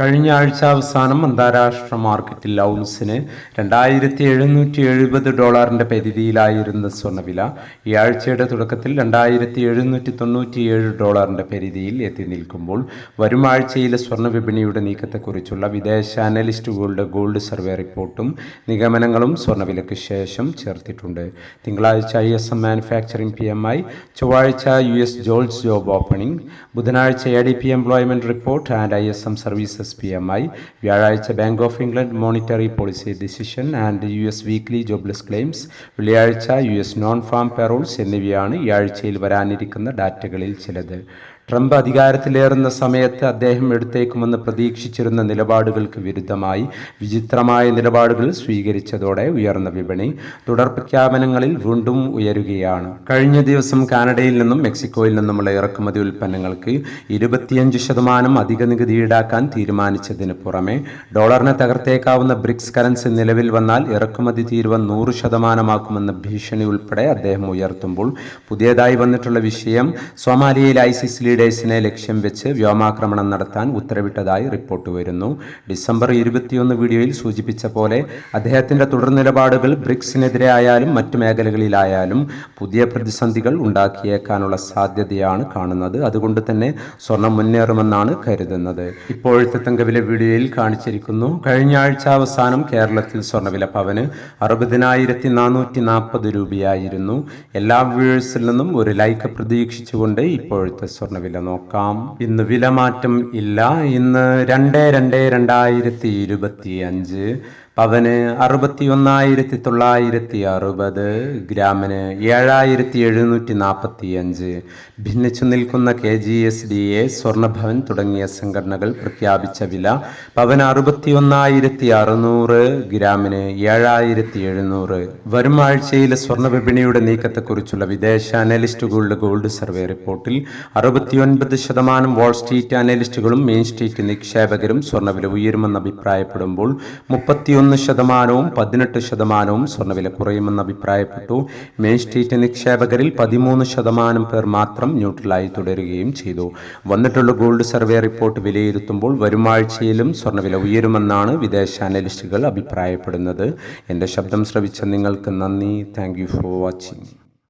കഴിഞ്ഞ ആഴ്ച അവസാനം അന്താരാഷ്ട്ര മാർക്കറ്റിൽ ഔൺസിന് രണ്ടായിരത്തി എഴുന്നൂറ്റി എഴുപത് ഡോളറിന്റെ പരിധിയിലായിരുന്ന സ്വർണവില ഈ ആഴ്ചയുടെ തുടക്കത്തിൽ രണ്ടായിരത്തി എഴുന്നൂറ്റി തൊണ്ണൂറ്റിയേഴ് ഡോളറിന്റെ പരിധിയിൽ എത്തി നിൽക്കുമ്പോൾ വരും ആഴ്ചയിലെ സ്വർണ വിപണിയുടെ നീക്കത്തെക്കുറിച്ചുള്ള വിദേശ അനലിസ്റ്റുകളുടെ ഗോൾഡ് സർവേ റിപ്പോർട്ടും നിഗമനങ്ങളും സ്വർണവിലയ്ക്ക് ശേഷം ചേർത്തിട്ടുണ്ട്. തിങ്കളാഴ്ച I S M manufacturing P M I ചൊവ്വാഴ്ച U S JOLTS job opening ബുധനാഴ്ച A D P employment report and I S M services P M I വ്യാഴാഴ്ച Bank of England monetary policy decision and U S weekly jobless claims വെള്ളിയാഴ്ച U S non farm payrolls എന്നിവയാണ് ഈ ആഴ്ചയിൽ വരാനിരിക്കുന്ന ഡാറ്റകളിൽ ചിലത്. Trump അധികാരത്തിലേറുന്ന സമയത്ത് അദ്ദേഹം എടുത്തേക്കുമെന്ന് പ്രതീക്ഷിച്ചിരുന്ന നിലപാടുകൾക്ക് വിരുദ്ധമായി വിചിത്രമായ നിലപാടുകൾ സ്വീകരിച്ചതോടെ ഉയർന്ന വിപണി തുടർ പ്രഖ്യാപനങ്ങളിൽ വീണ്ടും ഉയരുകയാണ്. കഴിഞ്ഞ ദിവസം കാനഡയിൽ നിന്നും മെക്സിക്കോയിൽ നിന്നുമുള്ള ഇറക്കുമതി ഉൽപ്പന്നങ്ങൾക്ക് ഇരുപത്തിയഞ്ച് ശതമാനം അധിക നികുതി ഈടാക്കാൻ തീരുമാനിച്ചതിന് പുറമെ ഡോളറിനെ തകർത്തേക്കാവുന്ന ബ്രിക്സ് കറൻസി നിലവിൽ വന്നാൽ ഇറക്കുമതി തീരുവ നൂറ് ശതമാനമാക്കുമെന്ന ഭീഷണി ഉൾപ്പെടെ അദ്ദേഹം ഉയർത്തുമ്പോൾ പുതിയതായി വന്നിട്ടുള്ള വിഷയം സോമാലിയയിൽ ഐസിസ് ലീഡേഴ്സിനെ ലക്ഷ്യം വെച്ച് വ്യോമാക്രമണം നടത്താൻ ഉത്തരവിട്ടതായി റിപ്പോർട്ട് വരുന്നു. ഡിസംബർ ഇരുപത്തിയൊന്ന് വീഡിയോയിൽ സൂചിപ്പിച്ച പോലെ അദ്ദേഹത്തിന്റെ തുടർ നിലപാടുകൾ ബ്രിക്സിനെതിരെ ആയാലും മറ്റു മേഖലകളിലായാലും പുതിയ പ്രതിസന്ധികൾ ഉണ്ടാക്കിയേക്കാനുള്ള സാധ്യതയാണ് കാണുന്നത്. അതുകൊണ്ട് തന്നെ സ്വർണം മുന്നേറുമെന്നാണ് കരുതുന്നത്. ഇപ്പോഴത്തെ തങ്കവില വീഡിയോയിൽ കാണിച്ചിരിക്കുന്നു. കഴിഞ്ഞ ആഴ്ച അവസാനം കേരളത്തിൽ സ്വർണവില പവന് അറുപതിനായിരത്തി നാനൂറ്റി നാൽപ്പത് രൂപയായിരുന്നു. എല്ലാ വ്യൂവേഴ്സിൽ നിന്നും ഒരു ലൈക്ക് പ്രതീക്ഷിച്ചുകൊണ്ട് ഇപ്പോഴത്തെ സ്വർണവില നോക്കാം. ഇന്ന് വിലമാറ്റം ഇല്ല. ഇന്ന് രണ്ട് രണ്ട് രണ്ടായിരത്തി ഇരുപത്തി അഞ്ച് പവന് അറുപത്തി ഒന്നായിരത്തി തൊള്ളായിരത്തി അറുപത് ഗ്രാമിന് ഏഴായിരത്തി എഴുന്നൂറ്റി നാൽപ്പത്തി അഞ്ച് ഭിന്നിച്ചു നിൽക്കുന്ന K G S D A സ്വർണഭവൻ തുടങ്ങിയ സംഘടനകൾ പ്രഖ്യാപിച്ച വില പവന് അറുപത്തി ഒന്നായിരത്തി അറുന്നൂറ് ഗ്രാമിന് ഏഴായിരത്തി എഴുന്നൂറ് വരും ആഴ്ചയിലെ സ്വർണ വിപണിയുടെ നീക്കത്തെക്കുറിച്ചുള്ള വിദേശ അനലിസ്റ്റുകളുടെ ഗോൾഡ് സർവേ റിപ്പോർട്ടിൽ അറുപത്തിയൊൻപത് ശതമാനം വാൾ സ്ട്രീറ്റ് അനലിസ്റ്റുകളും മെയിൻ സ്ട്രീറ്റ് നിക്ഷേപകരും സ്വർണവില ഉയരുമെന്ന് അഭിപ്രായപ്പെടുമ്പോൾ മുപ്പത്തിയൊന്ന് ശതമാനവും പതിനെട്ട് ശതമാനവും സ്വർണവില കുറയുമെന്ന് അഭിപ്രായപ്പെട്ടു. മെയിൻ സ്ട്രീറ്റ് നിക്ഷേപകരിൽ പതിമൂന്ന് ശതമാനം പേർ മാത്രം ന്യൂട്രലായി തുടരുകയും ചെയ്തു. വന്നിട്ടുള്ള ഗോൾഡ് സർവേ റിപ്പോർട്ട് വിലയിരുത്തുമ്പോൾ വരും ആഴ്ചയിലും സ്വർണവില ഉയരുമെന്നാണ് വിദേശ അനലിസ്റ്റുകൾ അഭിപ്രായപ്പെടുന്നത്. എന്റെ ശബ്ദം ശ്രവിച്ച നിങ്ങൾക്ക് നന്ദി. Thank for watching.